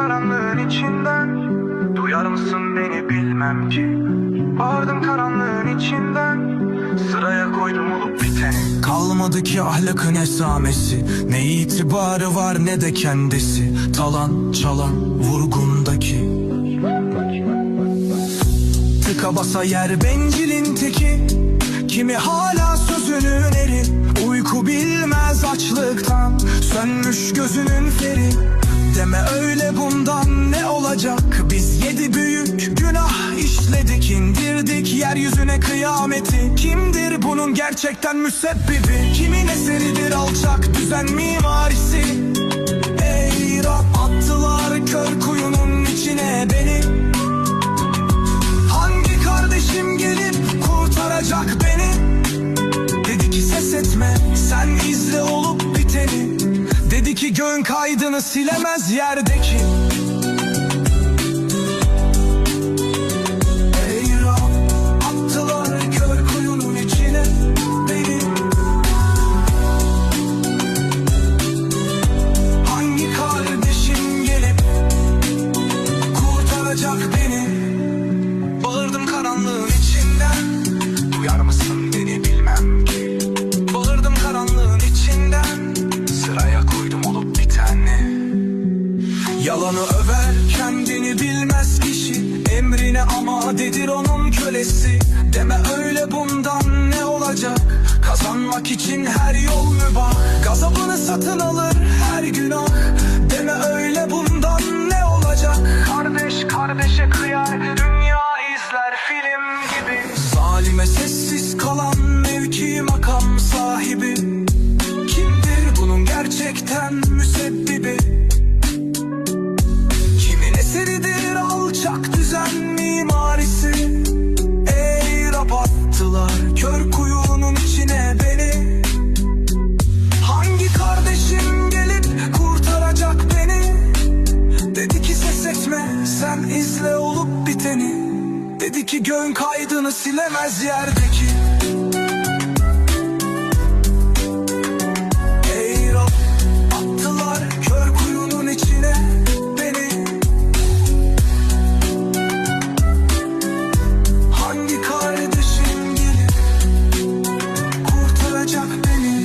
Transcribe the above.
karanlığın içinden. Duyar mısın beni bilmem ki? Bağırdım karanlığın içinden. Sıraya koydum olup biteni. Kalmadı ki ahlakın esamesi. Ne itibarı var ne de kendisi. Talan çalan vurgundaki. Tıka basa yer bencilin teki. Kimi hala sözünün eri Uyku bilmez açlıktan Sönmüş gözünün feri Deme öyle bundan ne olacak? Biz yedi büyük günah işledik indirdik Yeryüzüne kıyameti. Kimdir bunun gerçekten müsebbibi? Kimin eseridir alçak düzen mimarisi kaydını silemez yerdeki Amadedir onun kölesi. Deme öyle bundan ne olacak? Kazanmak için her yol mübah. Gazabını satın alır her günah. Deme öyle bundan ne olacak? Kardeş kardeşe kıyar Dünya izler film gibi. Zalime sessiz kalan mevki makam sahibi. Kimdir bunun gerçekten Sen izle olup biteni. Dedi ki göğün kaydını silemez yerdeki. Ey Rab Attılar kör kuyunun içine beni. Hangi kardeşim gelip Kurtaracak beni.